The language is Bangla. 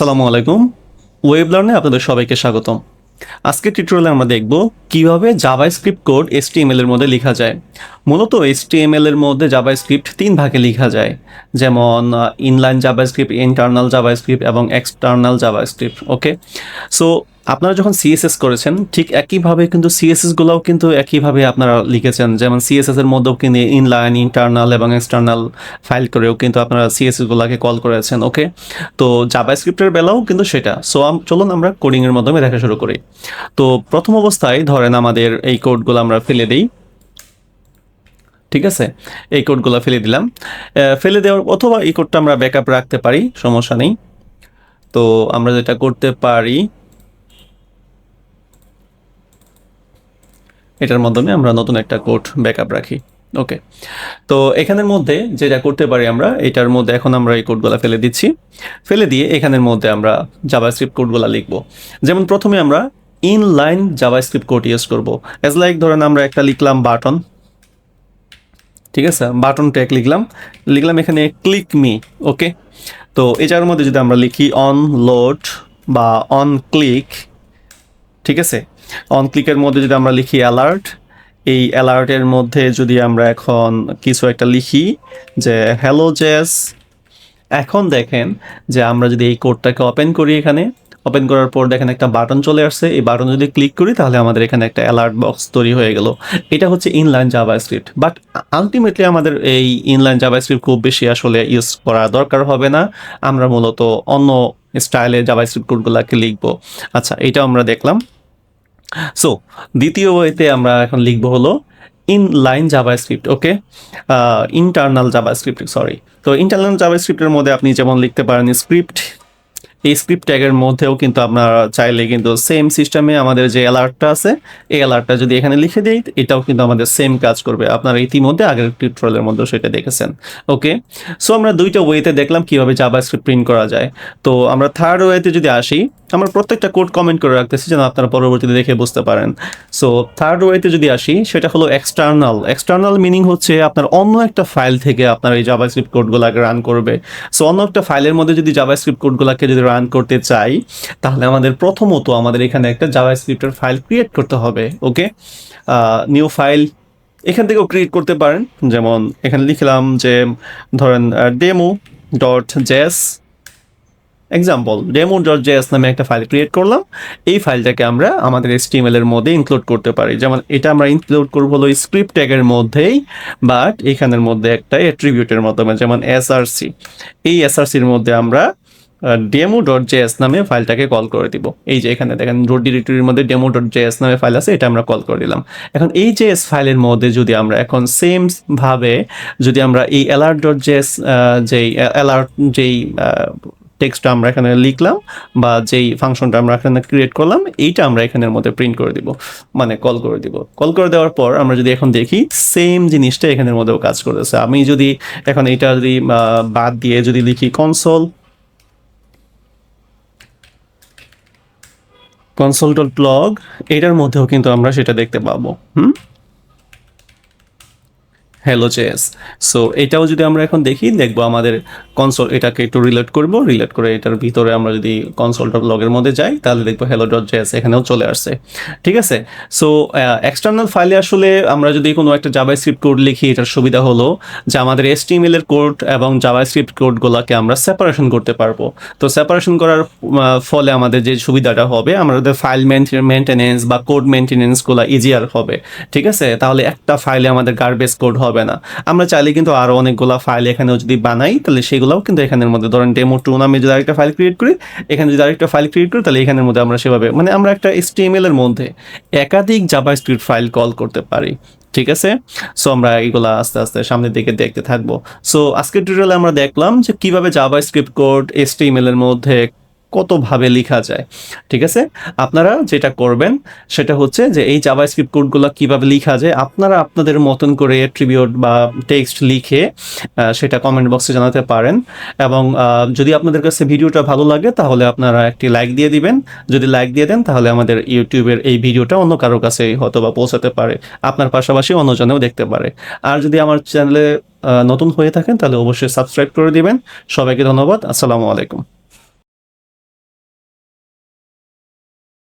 আসসালামু আলাইকুম। ওয়েব লার্নে আপনাদের সবাইকে স্বাগতম। আজকের টিউটোরিয়ালে আমরা দেখব কীভাবে জাভাস্ক্রিপ্ট কোড এসটিএমএল এর মধ্যে লেখা যায়। মূলত এসটিএমএল এর মধ্যে জাভাস্ক্রিপ্ট তিন ভাগে লেখা যায়। যেমন ইনলাইন জাভাস্ক্রিপ্ট ইন্টারনাল জাভাস্ক্রিপ্ট এবং এক্সটার্নাল জাভাস্ক্রিপ্ট ওকে সো আপনারা যখন সিএসএস করেছেন, ঠিক একইভাবে কিন্তু সিএসএস গুলোও কিন্তু একইভাবে আপনারা লিখেছেন। যেমন সিএসএস এর মধ্যেও কিন্তু ইনলাইন ইন্টারনাল এবং এক্সটার্নাল ফাইল করেও কিন্তু আপনারা সিএসএস গুলাকে কল করেছেন ওকে তো জাভাস্ক্রিপ্টের বেলাও কিন্তু সেটা। সো চলুন আমরা কোডিং এর মাধ্যমে দেখা শুরু করি। তো প্রথম অবস্থায় ধরেন আমাদের এই কোডগুলো আমরা ফেলে দিই। ঠিক আছে? এই কোডগুলো ফেলে দিলাম। ফেলে দেওয়ার, অথবা এই কোডটা আমরা ব্যাকআপ রাখতে পারি, সমস্যা নেই। তো আমরা যেটা করতে পারি এটার মাধ্যমে আমরা নতুন একটা কোড ব্যাকআপ রাখি। ওকে। তো এখানের মধ্যে যেটা করতে পারি আমরা, এটার মধ্যে এখন আমরা এই কোডগুলো ফেলে দিচ্ছি। ফেলে দিয়ে এখানের মধ্যে আমরা জাভাস্ক্রিপ্ট কোডগুলো লিখব। যেমন প্রথমে আমরা inline JavaScript code use করব। অ্যাজ লাইক ধরেন আমরা একটা লিখলাম বাটন ঠিক আছে? বাটন ট্যাগ লিখলাম। লিখলাম এখানে ক্লিক মি ওকে? তো এটার মধ্যে যদি আমরা লিখি অন লোড বা অন ক্লিক ঠিক আছে? অন ক্লিকের মধ্যে যদি আমরা লিখি অ্যালার্ট এই অ্যালার্টের মধ্যে যদি আমরা এখন কিছু একটা লিখি যে হ্যালো জেস এখন দেখেন যে আমরা যদি এই কোডটাকে ওপেন করি এখানে ওপেন করার পর দেখেন একটা বাটন চলে আসছে। এই বাটন যদি ক্লিক করি, তাহলে আমাদের এখানে একটা অ্যালার্ট বক্স তৈরি হয়ে গেল। এটা হচ্ছে inline JavaScript but ultimately আমাদের এই ইনলাইন জাভা স্ক্রিপ্ট খুব বেশি আসলে ইউজ করা দরকার হবে না। আমরা মূলত অন্য স্টাইলে জাভাস্ক্রিপ্ট কোডগুলোকে লিখব। আচ্ছা এটা আমরা দেখলাম। সো দ্বিতীয় বইতে আমরা এখন লিখব হলো inline JavaScript okay internal JavaScript sorry তো ইন্টারনাল জাভাস্ক্রিপ্টের মধ্যে আপনি যেমন লিখতে পারেন স্ক্রিপ্ট এই স্ক্রিপ্ট ট্যাগের মধ্যেও কিন্তু আপনারা চাইলে কিন্তু সেম সিস্টেমে আমাদের যে অ্যালার্টটা আছে, এই অ্যালার্টটা যদি এখানে লিখে দিই, এটাও কিন্তু আমাদের সেম কাজ করবে। আপনারা ইতিমধ্যে আগের টিউটোরিয়ালের মধ্যেও সেটা দেখেছেন। ওকে সো আমরা দুইটা ওয়েতে দেখলাম কীভাবে জাভাস্ক্রিপ্ট প্রিন্ট করা যায়। তো, আমরা থার্ড ওয়েতে যদি আসি, আমরা প্রত্যেকটা কোড কমেন্ট করে রাখতেছি যেন আপনারা পরবর্তীতে দেখে বুঝতে পারেন। সো থার্ড ওয়েতে যদি আসি, সেটা হলো এক্সটার্নাল এক্সটার্নাল মিনিং হচ্ছে আপনার অন্য একটা ফাইল থেকে আপনার এই জাভাস্ক্রিপ্ট কোডগুলোকে রান করবে। সো অন্য একটা ফাইলের মধ্যে যদি জাভাস্ক্রিপ্ট কোডগুলোকে যদি রান করতে চাই, তাহলে আমাদের প্রথমত আমাদের এখানে একটা জাভাস্ক্রিপ্টের ফাইল ক্রিয়েট করতে হবে ওকে নিউ ফাইল এখান থেকেও ক্রিয়েট করতে পারেন, যেমন এখানে লিখলাম যে, ধরেন demo dot JS example demo dot JS নামে একটা ফাইল ক্রিয়েট করলাম, এই ফাইলটাকে আমরা আমাদের এর মধ্যে ইনক্লুড করতে পারি। যেমন এটা আমরা ইনক্লুড করব হলো স্ক্রিপ্ট ট্যাগের মধ্যেই বাট এখানের মধ্যে একটা অ্যাট্রিবিউটের মাধ্যমে, যেমন এসআরসি এই এসআরসির মধ্যে আমরা ডেমো ডট জেএস নামে ফাইলটাকে কল করে দিব। এই যে এখানে দেখেন রোড ডিরেক্টরির মধ্যে ডেমো ডট জেএস নামে ফাইল আছে, এটা আমরা কল করে দিলাম। এখন এই জেএস ফাইলের মধ্যে যদি আমরা এখন সেম ভাবে যদি আমরা এই অ্যালার্ট ডট জেএস যেই অ্যালার্ট যেই টেক্সটটা আমরা এখানে লিখলাম বা যেই ফাংশনটা আমরা এখানে ক্রিয়েট করলাম, এইটা আমরা এখানের মধ্যে প্রিন্ট করে দিব মানে কল করে দিব। কল করে দেওয়ার পর আমরা যদি এখন দেখি সেম জিনিসটা এখানের মধ্যেও কাজ করতেছে। আমি যদি এখন এটা যদি বাদ দিয়ে যদি লিখি কনসোল কনসোল ব্লগ এটার মধ্যেও কিন্তু আমরা সেটা দেখতে পাবো হুম? হ্যালো জেএস সো এটাও যদি আমরা এখন দেখি, দেখব আমাদের কনসোল এটাকে একটু রিলেট করব। রিলেট করে এটার ভিতরে আমরা যদি কনসোল ডট লগের মধ্যে যাই, তাহলে দেখব হ্যালো ডট জেএস এখানেও চলে আসছে। ঠিক আছে? সো এক্সটার্নাল ফাইলে আসলে আমরা যদি কোনো একটা জাভাস্ক্রিপ্ট কোড লিখি, এটার সুবিধা হলো যে আমাদের এসটিএমএল এর কোড এবং জাভাস্ক্রিপ্ট কোডগুলোকে আমরা সেপারেশন করতে পারব। তো সেপারেশন করার ফলে আমাদের যে সুবিধাটা হবে, আমাদের ফাইল মেনটেনেন্স বা কোড মেনটেনেন্সগুলো ইজিয়ার হবে। ঠিক আছে? তাহলে একটা ফাইলে আমাদের গার্বেজ কোড হবে। না। আমরা চাইলে কিন্তু আরও অনেকগুলো ফাইল এখানেও যদি বানাই, তাহলে সেগুলোও কিন্তু এখানের মধ্যে ধরেন ডেমো টু নামে যদি আরেকটা ফাইল ক্রিয়েট করি, এখানে যদি আরেকটা ফাইল ক্রিয়েট করি, তাহলে এখানের মধ্যে আমরা সেভাবে মানে আমরা একটা এসটিএমএল এর মধ্যে একাধিক জাভাস্ক্রিপ্ট ফাইল কল করতে পারি। ঠিক আছে? সো আমরা এইগুলা আস্তে আস্তে সামনের দিকে দেখতে থাকব। সো আজকের টিউটোরিয়ালে আমরা দেখলাম যে কীভাবে জাভাস্ক্রিপ্ট কোড এসটিএমএল এর মধ্যে কতভাবে লেখা যায়, ঠিক আছে? আপনারা যেটা করবেন সেটা হচ্ছে যে এই জাভাস্ক্রিপ্ট কোডগুলো কীভাবে লেখা যায়, আপনারা আপনাদের মতন করে ট্রিবিউট বা টেক্সট লিখে সেটা কমেন্ট বক্সে জানাতে পারেন এবং যদি আপনাদের কাছে ভিডিওটা ভালো লাগে তাহলে আপনারা একটি লাইক দিয়ে দিবেন। যদি লাইক দিয়ে দেন তাহলে আমাদের ইউটিউবের এই ভিডিওটা অন্য কারোর কাছে হয়তো বা পৌঁছাতে পারে, আপনার পাশাপাশি অন্যজনেও দেখতে পারে। আর যদি আমার চ্যানেলে নতুন হয়ে থাকেন তাহলে অবশ্যই সাবস্ক্রাইব করে দিবেন। সবাইকে ধন্যবাদ, আসসালামু আলাইকুম।